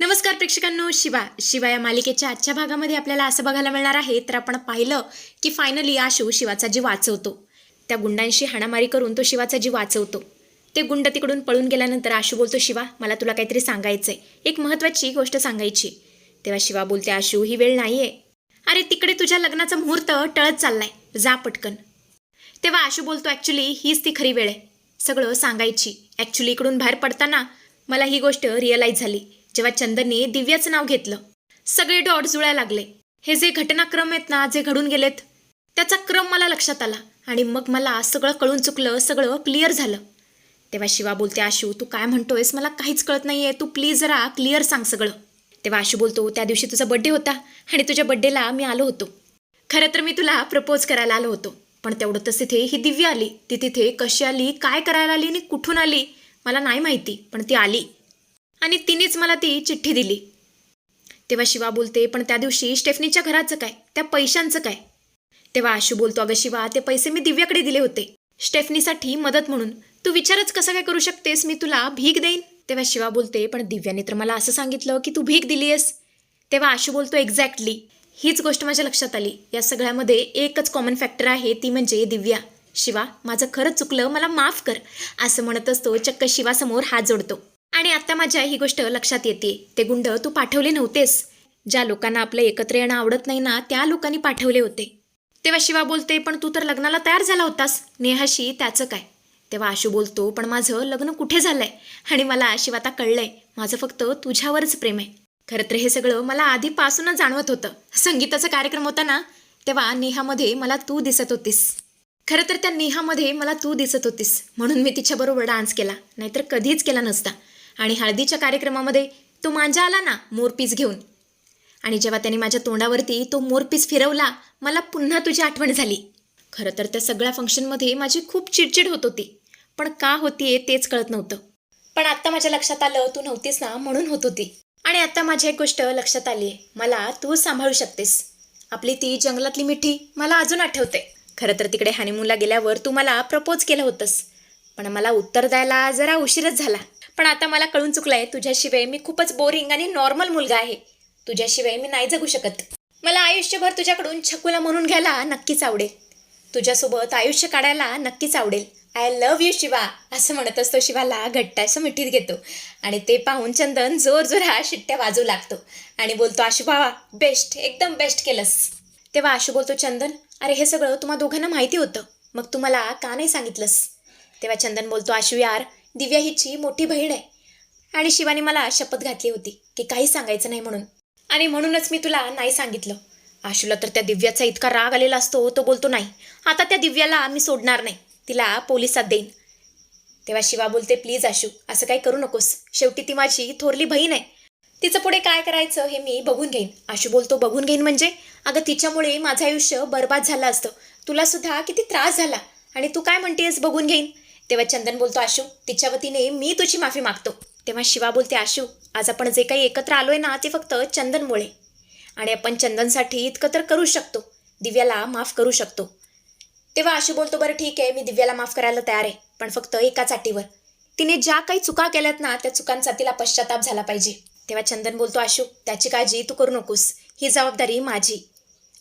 नमस्कार प्रेक्षकांनो शिवा शिवा या मालिकेच्या आजच्या भागामध्ये आपल्याला असं बघायला मिळणार आहे तर आपण पाहिलं की फायनली आशू शिवाचा जीव वाचवतो. त्या गुंडांशी हाणामारी करून तो शिवाचा जीव वाचवतो. ते गुंड तिकडून पळून गेल्यानंतर आशू बोलतो शिवा मला तुला काहीतरी सांगायचंय. एक महत्त्वाची गोष्ट सांगायची. तेव्हा शिवा बोलते आशू ही वेळ नाहीये. अरे तिकडे तुझ्या लग्नाचा मुहूर्त टळत चाललाय. जा पटकन. तेव्हा आशू बोलतो ॲक्च्युली हीच ती खरी वेळ आहे. सगळं सांगायची. ॲक्च्युली इकडून बाहेर पडताना मला ही गोष्ट रिअलाईज झाली. जेव्हा चंदनने दिव्याचं नाव घेतलं सगळे डॉट जुळायला लागले. हे जे घटनाक्रम आहेत ना जे घडून गेलेत त्याचा क्रम मला लक्षात आला आणि मग मला सगळं कळून चुकलं सगळं क्लिअर झालं. तेव्हा शिवा बोलते आशू तू काय म्हणतोयस? मला काहीच कळत नाहीये. तू प्लीज जरा क्लिअर सांग सगळं. तेव्हा आशू बोलतो त्या दिवशी तुझा बड्डे होता आणि तुझ्या बड्डेला मी आलो होतो. खरं तर मी तुला प्रपोज करायला आलो होतो. पण तेवढंच तिथे ही दिव्या आली. ती तिथे कशी आली काय करायला आली आणि कुठून आली मला नाही माहिती पण ती आली. आणि तिनेच मला ती चिठ्ठी दिली. तेव्हा शिवा बोलते पण त्या दिवशी स्टेफनीच्या घराचं काय? त्या पैशांचं काय? तेव्हा आशू बोलतो अगं शिवा ते पैसे मी दिव्याकडे दिले होते. स्टेफनीसाठी मदत म्हणून. तू विचारच कसा काय करू शकतेस? मी तुला भीक देईन. तेव्हा शिवा बोलते पण दिव्याने तर मला असं सांगितलं की तू भीक दिलीयस. तेव्हा आशू बोलतो एक्झॅक्टली. हीच गोष्ट माझ्या लक्षात आली. या सगळ्यामध्ये एकच कॉमन फॅक्टर आहे ती म्हणजे दिव्या. शिवा माझं खरंच चुकलं मला माफ कर. असं म्हणतच तो चक्क शिवासमोर हात जोडतो. आणि आता माझ्या ही गोष्ट लक्षात येते. ते गुंड तू पाठवले नव्हतेस. ज्या लोकांना आपलं एकत्र येणं आवडत नाही ना त्या लोकांनी पाठवले होते. तेव्हा शिवा बोलते पण तू तर लग्नाला तयार झाला होतास. नेहाशी त्याचं काय? तेव्हा आशू बोलतो पण माझं लग्न कुठे झालंय? आणि मला शिव आता कळलंय. माझं फक्त तुझ्यावरच प्रेम आहे. खरं तर हे सगळं मला आधीपासूनच जाणवत होतं. संगीताचा कार्यक्रम होता ना तेव्हा नेहामध्ये मला तू दिसत होतीस. खरं तर त्या नेहामध्ये मला तू दिसत होतीस. म्हणून मी तिच्याबरोबर डान्स केला. नाहीतर कधीच केला नसता. आणि हळदीच्या कार्यक्रमामध्ये तो मांजा आला ना मोरपीस घेऊन. आणि जेव्हा त्याने माझ्या तोंडावरती तो मोरपीस फिरवला मला पुन्हा तुझी आठवण झाली. खरं तर त्या सगळ्या फंक्शनमध्ये माझी खूप चिडचिड होत होती पण का होतीये तेच कळत नव्हतं. पण आत्ता माझ्या लक्षात आलं तू नव्हतीस ना म्हणून होत होती. आणि आता माझी एक गोष्ट लक्षात आली मला तू सांभाळू शकतेस. आपली ती जंगलातली मिठी मला अजून आठवते. खरं तर तिकडे हनीमूनला गेल्यावर तू मला प्रपोज केलं होतंस. पण मला उत्तर द्यायला जरा उशीरच झाला. पण आता मला कळून चुकलंय तुझ्याशिवाय मी खूपच बोरिंग आणि नॉर्मल मुलगा आहे. तुझ्याशिवाय मी नाही जगू शकत. मला आयुष्यभर तुझ्याकडून छकुला म्हणून घ्यायला नक्कीच आवडेल. तुझ्यासोबत आयुष्य काढायला नक्कीच आवडेल. आय लव्ह यू शिवा असं म्हणत असतो शिवाला घट्ट असं मिठीत घेतो. आणि ते पाहून चंदन जोर जोरा शिट्ट्या वाजू लागतो. आणि बोलतो आशू भावा बेस्ट एकदम बेस्ट केलंस. तेव्हा आशू बोलतो चंदन अरे हे सगळं तुम्हा दोघांना माहिती होतं. मग तू मला का नाही सांगितलंस? तेव्हा चंदन बोलतो आशू यार दिव्या हिची मोठी बहीण आहे. आणि शिवानी मला शपथ घातली होती की काही सांगायचं नाही म्हणून. आणि म्हणूनच मी तुला नाही सांगितलं. आशूला तर त्या दिव्याचा इतका राग आलेला असतो तो बोलतो नाही. आता त्या दिव्याला मी सोडणार नाही. तिला पोलिसात देईन. तेव्हा शिवा बोलते प्लीज आशू असं काही करू नकोस. शेवटी ती माझी थोरली बहीण आहे. तिचं पुढे काय करायचं हे मी बघून घेईन. आशू बोलतो बघून घेईन म्हणजे? अगं तिच्यामुळे माझं आयुष्य बर्बाद झालं असतं. तुला सुद्धा किती त्रास झाला. आणि तू काय म्हणतेस बघून घेईन? तेव्हा चंदन बोलतो आशू तिच्या वतीने मी तुझी माफी मागतो. तेव्हा शिवा बोलते आशू आज आपण जे काही एकत्र आलोय ना ते फक्त चंदनमुळे. आणि आपण चंदनसाठी इतकं तर करू शकतो. दिव्याला माफ करू शकतो. तेव्हा आशू बोलतो बरं ठीक आहे मी दिव्याला माफ करायला तयार आहे पण फक्त एकाच अटीवर तिने ज्या काही चुका केल्यात ना त्या चुकांचा तिला पश्चाताप झाला पाहिजे. तेव्हा चंदन बोलतो आशू त्याची काळजी तू करू नकोस. ही जबाबदारी माझी.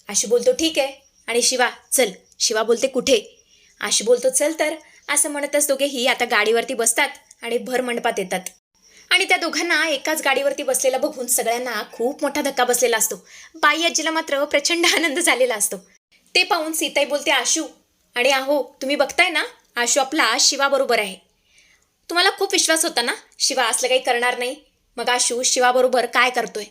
आशू बोलतो ठीक आहे. आणि शिवा चल. शिवा बोलते कुठे? आशू बोलतो चल तर. असं म्हणतच दोघेही आता गाडीवरती बसतात आणि भर मंडपात येतात. आणि त्या दोघांना एकाच गाडीवरती बसलेला बघून सगळ्यांना खूप मोठा धक्का बसलेला असतो. बाई आजीला मात्र प्रचंड आनंद झालेला असतो. ते पाहून सीताई बोलते आशू आणि अहो तुम्ही बघताय ना आशू आपला शिवाबरोबर आहे. तुम्हाला खूप विश्वास होता ना शिवा असलं काही करणार नाही? मग आशू शिवाबरोबर काय करतोय?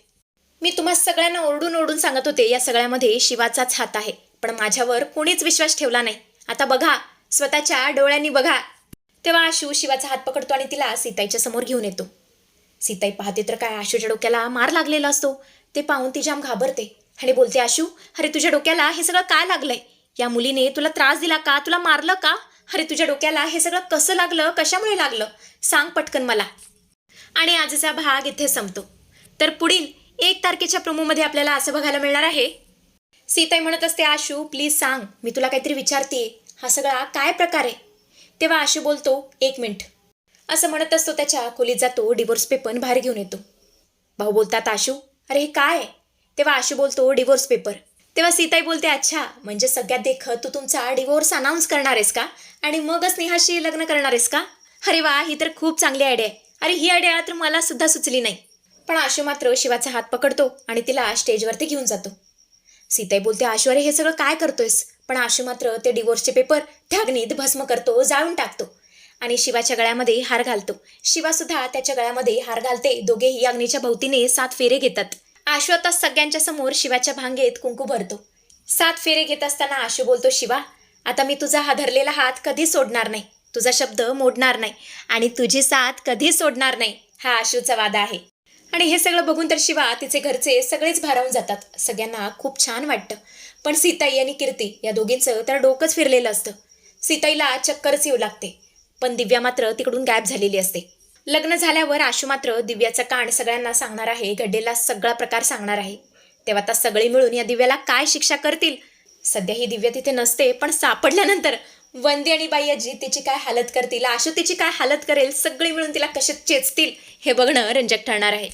मी तुम्हा सगळ्यांना ओरडून ओरडून सांगत होते या सगळ्यामध्ये शिवाचाच हात आहे. पण माझ्यावर कोणीच विश्वास ठेवला नाही. आता बघा स्वतःच्या डोळ्यांनी बघा. तेव्हा आशू शिवाचा हात पकडतो आणि तिला सीताईच्या समोर घेऊन येतो. सीताई पाहते तर काय आशूच्या डोक्याला मार लागलेला असतो. ते पाहून ती जाम घाबरते आणि बोलते आशू अरे तुझ्या डोक्याला हे सगळं काय लागलंय? या मुलीने तुला त्रास दिला का? तुला मारलं का? अरे तुझ्या डोक्याला हे सगळं कसं लागलं? कशामुळे लागलं? सांग पटकन मला. आणि आजचा भाग इथे संपतो. तर पुढील एक तारखेच्या प्रोमोमध्ये आपल्याला असं बघायला मिळणार आहे. सीताई म्हणत असते आशू प्लीज सांग. मी तुला काहीतरी विचारते हा सगळा काय प्रकार आहे? तेव्हा आशू बोलतो एक मिनिट. असं म्हणत असतो त्याच्या खोलीत जातो डिवोर्स पेपर बाहेर घेऊन येतो. भाऊ बोलतात आशू अरे हे काय तेव्हा आशू बोलतो डिवोर्स पेपर तेव्हा सीताई बोलते अच्छा म्हणजे सगळ्यात देखत तू तुमचा डिवोर्स अनाऊन्स करणार आहेस का? आणि मगच नेहाशी लग्न करणार आहेस का? अरे वा ही तर खूप चांगली आयडिया आहे. अरे ही आयडिया तर मला सुद्धा सुचली नाही. पण आशू मात्र शिवाचा हात पकडतो आणि तिला स्टेजवरती घेऊन जातो. सीताई बोलते आशू अरे हे सगळं काय करतोयस? पण आशू मात्र ते डिवोर्सचे पेपर त्या अग्नीत भस्म करतो जाळून टाकतो. आणि शिवाच्या गळ्यामध्ये हार घालतो. शिवा सुद्धा त्याच्या गळ्यामध्ये हार घालते. दोघेही अग्नीच्या भोवतीने सात फेरे घेतात. आशू आता सगळ्यांच्या समोर शिवाच्या भांगेत कुंकू भरतो. सात फेरे घेत असताना आशू बोलतो शिवा आता मी तुझा हा धरलेला हात कधी सोडणार नाही? तुझा शब्द मोडणार नाही. आणि तुझी साथ कधी सोडणार नाही? हा आशूचा वादा आहे. आणि हे सगळं बघून तर शिवा तिचे घरचे सगळेच भारावून जातात. सगळ्यांना खूप छान वाटतं. पण सीताई आणि कीर्ती या दोघींचं तर डोकंच फिरलेलं असतं. सीताईला चक्करच येऊ लागते पण दिव्या मात्र तिकडून गायब झालेली असते. लग्न झाल्यावर आशू मात्र दिव्याचा कान सगळ्यांना सांगणार आहे घडलेला सगळा प्रकार सांगणार आहे. तेव्हा आता सगळे मिळून या दिव्याला काय शिक्षा करतील? सध्या ही दिव्या तिथे नसते पण सापडल्यानंतर वंदी आणि बाई आजी तिची काय हालत करतील आशू तिची काय हालत करेल सगळे मिळून तिला कसे चेचतील हे बघणं रंजक ठरणार आहे.